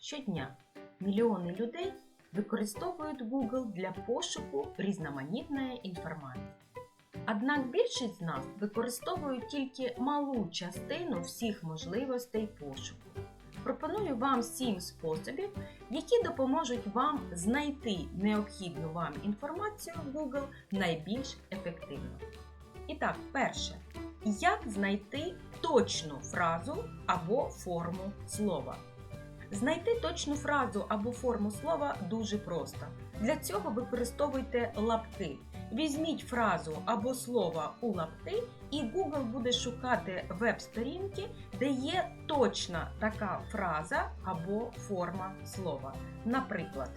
Щодня мільйони людей використовують Google для пошуку різноманітної інформації. Однак більшість з нас використовують тільки малу частину всіх можливостей пошуку. Пропоную вам 7 способів, які допоможуть вам знайти необхідну вам інформацію в Google найбільш ефективно. І так, перше. Як знайти точну фразу або форму слова? Знайти точну фразу або форму слова дуже просто. Для цього використовуйте лапки. Візьміть фразу або слово у лапки, і Google буде шукати веб-сторінки, де є точна така фраза або форма слова. Наприклад,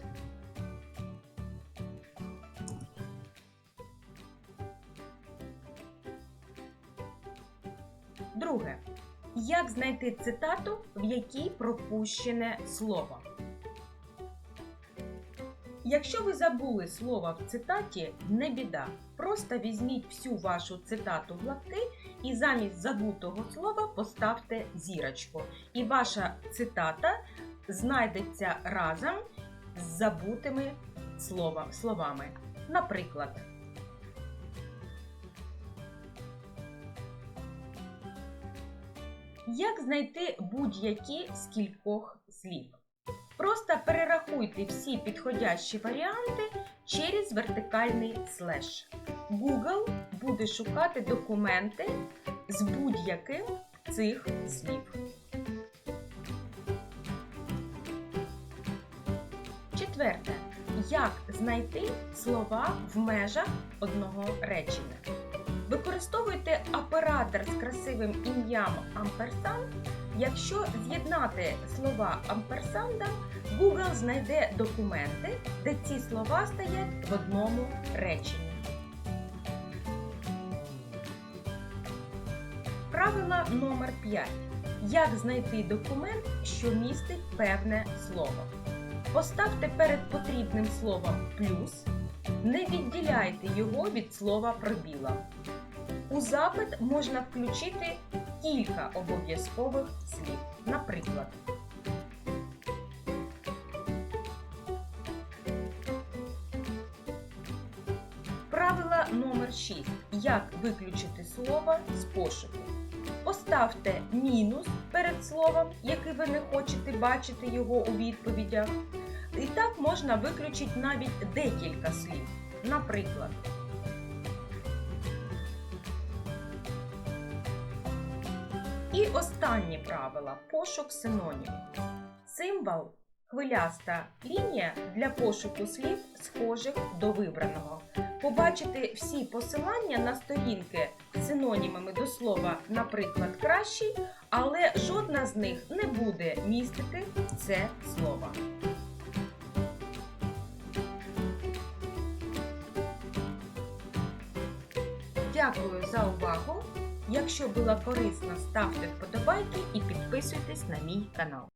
Друге. Як знайти цитату, в якій пропущене слово? Якщо ви забули слово в цитаті, не біда. Просто візьміть всю вашу цитату в лапки і замість забутого слова поставте зірочку. І ваша цитата знайдеться разом з забутими словами. Наприклад, Як знайти будь-які з кількох слів? Просто перерахуйте всі підходящі варіанти через вертикальний слеш. Google буде шукати документи з будь-яким цих слів. Четверте. Як знайти слова в межах одного речення? Використовуйте оператор з красивим ім'ям амперсанд. Якщо з'єднати слова амперсанда, Google знайде документи, де ці слова стоять в одному реченні. Правило номер 5. Як знайти документ, що містить певне слово? Поставте перед потрібним словом плюс, не відділяйте його від слова пробіла. У запит можна включити кілька обов'язкових слів. Наприклад, правило номер 6. Як виключити слово з пошуку? Поставте мінус перед словом, який ви не хочете бачити його у відповідях. І так можна виключити навіть декілька слів. Наприклад, І останнє правило пошук синонімів. Символ хвиляста лінія для пошуку слів, схожих до вибраного. Побачити всі посилання на сторінки з синонімами до слова, наприклад, кращий, але жодна з них не буде містити це слово. Дякую за увагу! Якщо була корисна, ставте вподобайки і підписуйтесь на мій канал.